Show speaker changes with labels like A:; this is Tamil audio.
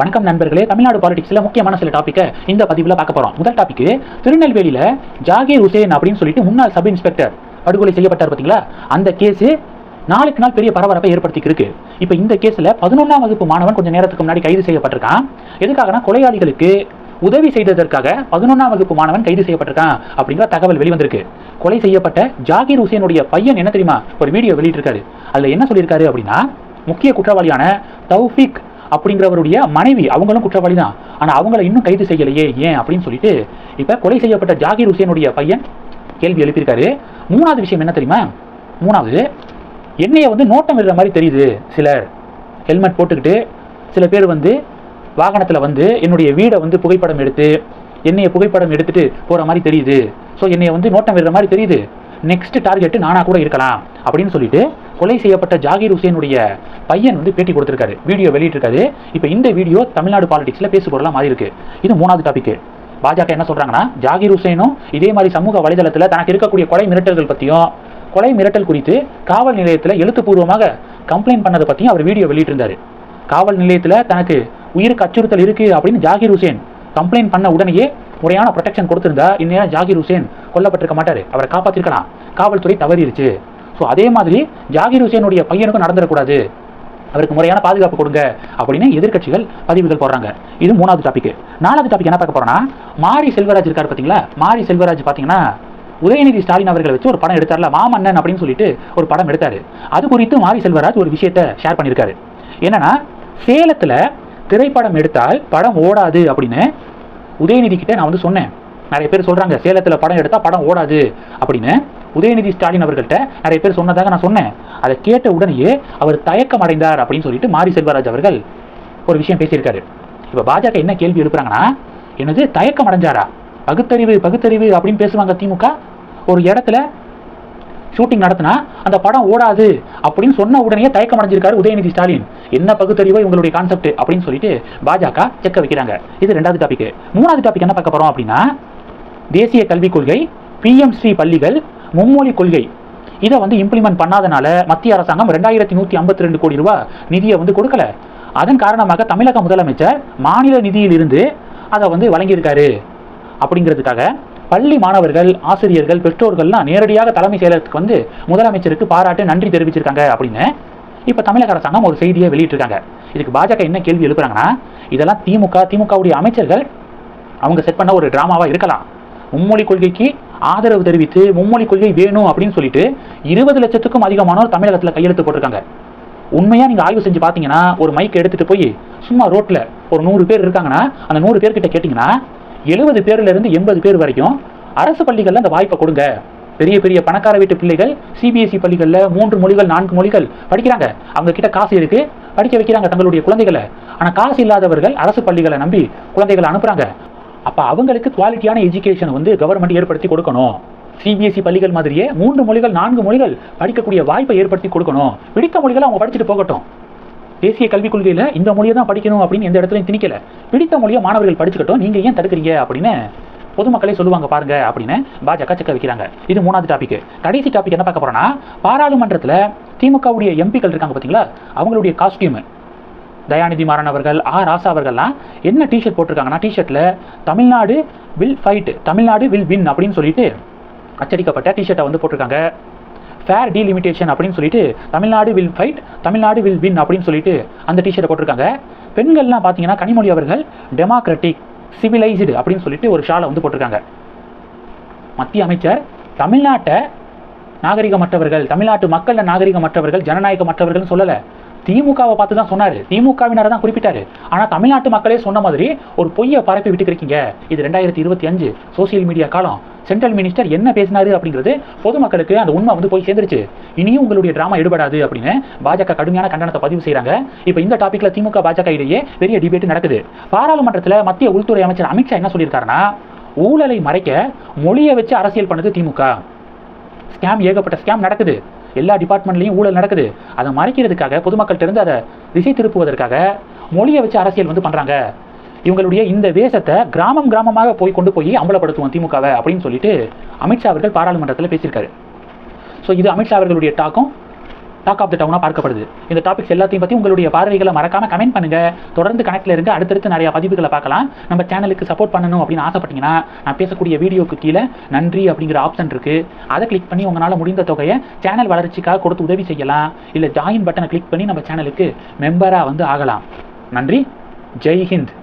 A: வணக்கம் நண்பர்களே. தமிழ்நாடு பாலிடிக்ஸ்ல முக்கியமான சில டாபிக்கை இந்த பதிவில் பார்க்க போறோம். முதல் டாபிக் திருநெல்வேலியில ஜாகீர் ஹுசேன் அப்படின்னு சொல்லிட்டு முன்னாள் சப் இன்ஸ்பெக்டர் படுகொலை செய்யப்பட்டார் பார்த்தீங்களா? அந்த கேஸ் நாளுக்கு நாள் பெரிய பரபரப்பை ஏற்படுத்திக்கு இருக்கு இப்போ இந்த கேஸில் பதினொன்றாம் வகுப்பு மாணவன் கொஞ்சம் நேரத்துக்கு முன்னாடி கைது செய்யப்பட்டிருக்கான். எதுக்காகனா கொலையாளிகளுக்கு உதவி செய்ததற்காக பதினொன்றாம் வகுப்பு மாணவன் கைது செய்யப்பட்டிருக்கான் அப்படிங்கிற தகவல் வெளிவந்திருக்கு. கொலை செய்யப்பட்ட ஜாகிர் ஹுசேனுடைய பையன் என்ன தெரியுமா? ஒரு வீடியோ வெளியிட்டிருக்காரு. அதில் என்ன சொல்லியிருக்காரு அப்படின்னா முக்கிய குற்றவாளியான தௌஃபிக் அப்படிங்கிறவருடைய மனைவி அவங்களும் குற்றவாளி தான் ஆனா அவங்கள இன்னும் கைது செய்யலையே ஏன் அப்படின்னு சொல்லிட்டு இப்ப கொலை செய்யப்பட்ட ஜாகீர் ஹுசேனுடைய பையன் கேள்வி எழுப்பியிருக்காரு. மூணாவது விஷயம் என்ன தெரியுமா? மூணாவது என்னைய வந்து நோட்டம் விடுற மாதிரி தெரியுது சிலர். ஹெல்மெட் போட்டுக்கிட்டு சில பேர் வந்து வாகனத்தில் வந்து என்னுடைய வீடை வந்து புகைப்படம் எடுத்து என்னைய புகைப்படம் எடுத்துட்டு போகிற மாதிரி தெரியுது. ஸோ என்னைய வந்து நோட்டம் விடுற மாதிரி தெரியுது. நெக்ஸ்ட் டார்கெட்டு நானாக கூட இருக்கலாம் அப்படின்னு சொல்லிட்டு கொலை செய்யப்பட்ட ஜாகீர் ஹுசேனுடைய பையன் வந்து பேட்டி கொடுத்துருக்காரு. வீடியோ வெளியிட்டிருக்காரு. இப்போ இந்த வீடியோ தமிழ்நாடு பாலிடிக்ஸில் பேசு பொருளாக மாறி இருக்கு இது மூணாவது டாபிக் பாஜக என்ன சொல்கிறாங்கன்னா ஜாகீர் ஹுசேனும் இதே மாதிரி சமூக வலைதளத்தில் தனக்கு இருக்கக்கூடிய கொலை மிரட்டல்கள் பற்றியும் கொலை மிரட்டல் குறித்து காவல் நிலையத்தில் எழுத்துப்பூர்வமாக கம்ப்ளைண்ட் பண்ணதை பற்றியும் அவர் வீடியோ வெளியிட்டிருந்தாரு. காவல் நிலையத்தில் தனக்கு உயிருக்கு அச்சுறுத்தல் இருக்குது அப்படின்னு ஜாகீர் ஹுசேன் கம்ப்ளைண்ட் பண்ண உடனேயே முறையான ப்ரொடெக்ஷன் கொடுத்திருந்தா இந்நேரம் ஜாகிர் ஹுசேன் கொல்லப்பட்டிருக்க மாட்டார். அவரை காப்பாற்றிருக்கலாம் காவல்துறை தவறிடுச்சு ஸோ அதே மாதிரி ஜாகிர் ஹுசேனுடைய பையனுக்கும் நடந்துடக்கூடாது. அவருக்கு முறையான பாதுகாப்பு கொடுங்க அப்படின்னு எதிர்க்கட்சிகள் பதிவுகள் போடுறாங்க. இது மூணாவது டாபிக் நாலாவது டாபிக் என்ன பார்க்க போறோம்னா மாரி செல்வராஜ் இருக்கார் பார்த்தீங்களா? மாரி செல்வராஜ் பார்த்தீங்கன்னா உதயநிதி ஸ்டாலின் அவர்களை வச்சு ஒரு படம் எடுத்தார்ல மாமன்னன் அப்படின்னு சொல்லிட்டு ஒரு படம் எடுத்தாரு. அது குறித்து மாரி செல்வராஜ் ஒரு விஷயத்தை ஷேர் பண்ணியிருக்காரு. என்னன்னா சேலத்தில் திரைப்படம் எடுத்தால் படம் ஓடாது அப்படின்னு உதயநிதி கிட்ட நான் வந்து சொன்னேன். நிறைய பேர் சொல்றாங்க சேலத்தில் படம் எடுத்தால் படம் ஓடாது அப்படின்னு. உதயநிதி ஸ்டாலின் அவர்கள்ட்ட நிறைய பேர் சொன்னதாக நான் சொன்னேன். அதை கேட்ட உடனேயே அவர் தயக்கம் அடைந்தார் அப்படின்னு சொல்லிட்டு மாரி செல்வராஜ் அவர்கள் ஒரு விஷயம் பேசியிருக்காரு. இப்போ பாஜக என்ன கேள்வி எழுப்புறாங்கன்னா என்னது தயக்கம் அடைஞ்சாரா? பகுத்தறிவு பகுத்தறிவு அப்படின்னு பேசுவாங்க திமுக. ஒரு இடத்துல ஷூட்டிங் நடத்தினா அந்த படம் ஓடாது அப்படின்னு சொன்ன உடனே தயக்கம் அடைஞ்சிருக்காரு உதயநிதி ஸ்டாலின். என்ன பகுத்தறிவோ இவங்களுடைய கான்செப்ட் அப்படின்னு சொல்லிட்டு பாஜக செக்க வைக்கிறாங்க. இது ரெண்டாவது டாபிக் மூணாவது டாபிக் என்ன பார்க்க போறோம் அப்படின்னா தேசிய கல்விக் கொள்கை பிஎம்சி பள்ளிகள் மும்மொழி கொள்கை. இதை வந்து இம்ப்ளிமெண்ட் பண்ணாதனால மத்திய அரசாங்கம் ரெண்டாயிரத்தி நூற்றி ஐம்பத்தி ரெண்டு கோடி ரூபாய் நிதியை வந்து கொடுக்கல. அதன் காரணமாக தமிழக முதலமைச்சர் மாநில நிதியிலிருந்து அதை வந்து வழங்கியிருக்காரு. அப்படிங்கிறதுக்காக பள்ளி மாணவர்கள் ஆசிரியர்கள் பெற்றோர்கள்லாம் நேரடியாக தலைமை செயலகத்துக்கு வந்து முதலமைச்சருக்கு பாராட்டு நன்றி தெரிவிச்சிருக்காங்க அப்படின்னு இப்போ தமிழக அரசாங்கம் ஒரு செய்தியை வெளியிட்டிருக்காங்க. இதுக்கு பாஜக என்ன கேள்வி எழுப்புறாங்கன்னா இதெல்லாம் திமுக திமுகவுடைய அமைச்சர்கள் அவங்க செட் பண்ண ஒரு ட்ராமாவாக இருக்கலாம். மும்மொழி கொள்கைக்கு ஆதரவு தெரிவித்து மும்மொழி கொள்கை வேணும் அப்படின்னு சொல்லிட்டு இருபது லட்சத்துக்கும் அதிகமானோர் தமிழகத்தில் கையெழுத்து போட்டிருக்காங்க. உண்மையாக நீங்கள் ஆய்வு செஞ்சு பார்த்தீங்கன்னா ஒரு மைக் எடுத்துகிட்டு போய் சும்மா ரோட்டில் ஒரு நூறு பேர் இருக்காங்கன்னா அந்த நூறு பேர்கிட்ட கேட்டிங்கன்னா எழுபது பேர்லேருந்து எண்பது பேர் வரைக்கும் அரசு பள்ளிகளில் அந்த வாய்ப்பை கொடுங்க. பெரிய பெரிய பணக்கார வீட்டு பிள்ளைகள் சிபிஎஸ்இ பள்ளிகளில் மூன்று மொழிகள் நான்கு மொழிகள் படிக்கிறாங்க. அவங்க கிட்ட காசு இருக்கு. படிக்க வைக்கிறாங்க தங்களுடைய குழந்தைகளை. ஆனால் காசு இல்லாதவர்கள் அரசு பள்ளிகளை நம்பி குழந்தைகளை அனுப்புறாங்க. அப்போ அவங்களுக்கு குவாலிட்டியான எஜுகேஷன் வந்து கவர்மெண்ட் ஏற்படுத்தி கொடுக்கணும். சிபிஎஸ்இ பள்ளிகள் மாதிரியே மூன்று மொழிகள் நான்கு மொழிகள் படிக்கக்கூடிய வாய்ப்பை ஏற்படுத்தி கொடுக்கணும். பிடித்த மொழிகளை அவங்க படிச்சுட்டு போகட்டும். தேசிய கல்விக் கொள்கையில் இந்த மொழியை தான் படிக்கணும் அப்படின்னு எந்த இடத்துலையும் திணிக்கல. பிடித்த மொழியை மாணவர்கள் படிச்சுக்கட்டும். நீங்கள் ஏன் தடுக்கிறீங்க அப்படின்னு பொதுமக்களே சொல்லுவாங்க பாருங்க அப்படின்னு பாஜக செக்க வைக்கிறாங்க. இது மூணாவது டாபிக் கடைசி டாபிக் என்ன பார்க்க போறோம்னா பாராளுமன்றத்தில் திமுகவுடைய எம்பிக்கள் இருக்காங்க பார்த்தீங்களா அவங்களுடைய காஸ்டியூம் தயாநிதி மாறன் அவர்கள் ஆ. ராசா அவர்கள்லாம் என்ன டிஷர்ட் போட்டிருக்காங்கன்னா டிஷர்ட்டில் Tamil Nadu will fight Tamil Nadu will win அப்படின்னு சொல்லிட்டு அச்சடிக்கப்பட்ட டிஷர்ட்டை வந்து போட்டிருக்காங்க. ஃபேர் டீலிமிட்டேஷன் அப்படின்னு சொல்லிட்டு Tamil Nadu will fight Tamil Nadu will win அப்படின்னு சொல்லிட்டு அந்த டிஷர்ட்டை போட்டிருக்காங்க. பெண்கள்லாம் பார்த்தீங்கன்னா கனிமொழி அவர்கள் டெமோக்ராட்டிக் சிவிலைஸ்டு அப்படின்னு சொல்லிட்டு ஒரு ஷாலை வந்து போட்டிருக்காங்க. மத்திய அமைச்சர் தமிழ்நாட்டை நாகரிகமற்றவர்கள் தமிழ்நாட்டு மக்களில் நாகரிகமற்றவர்கள் ஜனநாயகமற்றவர்கள்னு சொல்லலை. திமுகவை பார்த்து தான் சொன்னார். திமுகவினரை தான் குறிப்பிட்டார். ஆனால் தமிழ்நாட்டு மக்களே சொன்ன மாதிரி ஒரு பொய்யை பரப்பி விட்டுக்கிறீங்க இது ரெண்டாயிரத்தி இருபத்தி அஞ்சு சோசியல் மீடியா காலம். சென்ட்ரல் மினிஸ்டர் என்ன பேசினாரு அப்படிங்கிறது பொதுமக்களுக்கு அந்த உண்மை வந்து போய் சேர்ந்துருச்சு. இனியும் உங்களுடைய டிராமா எடுபடாது அப்படின்னு பாஜக கடுமையான கண்டனத்தை பதிவு செய்கிறாங்க இப்போ இந்த டாப்பிக்கில் திமுக பாஜக இடையே பெரிய டிபேட் நடக்குது. பாராளுமன்றத்தில் மத்திய உள்துறை அமைச்சர் அமித்ஷா என்ன சொல்லியிருக்காருன்னா ஊழலை மறைக்க மொழியை வச்சு அரசியல் பண்ணுது திமுக. ஸ்கேம் ஏகப்பட்ட ஸ்கேம் நடக்குது. எல்லா டிபார்ட்மெண்ட்லையும் ஊழல் நடக்குது. அதை மறைக்கிறதுக்காக பொதுமக்கள்கிட்ட இருந்து அதை திசை திருப்புவதற்காக மொழியை வச்சு அரசியல் வந்து பண்ணுறாங்க இவங்களுடைய இந்த வேஷத்தை கிராமம் கிராமமாக போய் கொண்டு போய் அம்பலப்படுத்துவோம் திமுகவை அப்படின்னு சொல்லிட்டு அமித்ஷா அவர்கள் பாராளுமன்றத்தில் பேசியிருக்காரு. ஸோ இது அமித்ஷா அவர்களுடைய டாக்கும் டாக் ஆஃப் த டவுனாக பார்க்கப்படுது. இந்த டாபிக்ஸ் எல்லாத்தையும் பற்றி உங்களுடைய பார்வைகளை மறக்காம கமெண்ட் பண்ணுங்கள் தொடர்ந்து கணக்கில் இருந்து அடுத்தடுத்து நிறையா பதிவுகளை பார்க்கலாம். நம்ம சேனலுக்கு சப்போர்ட் பண்ணணும் அப்படின்னு ஆசைப்பட்டீங்கன்னா நான் பேசக்கூடிய வீடியோக்கு கீழே நன்றி அப்படிங்கிற ஆப்ஷன் இருக்குது அதை கிளிக் பண்ணி உங்களால் முடிந்த தொகையை சேனல் வளர்ச்சிக்காக கொடுத்து உதவி செய்யலாம். இல்லை ஜாயின் பட்டனை கிளிக் பண்ணி நம்ம சேனலுக்கு மெம்பராக வந்து ஆகலாம். நன்றி. ஜெய் ஹிந்த்.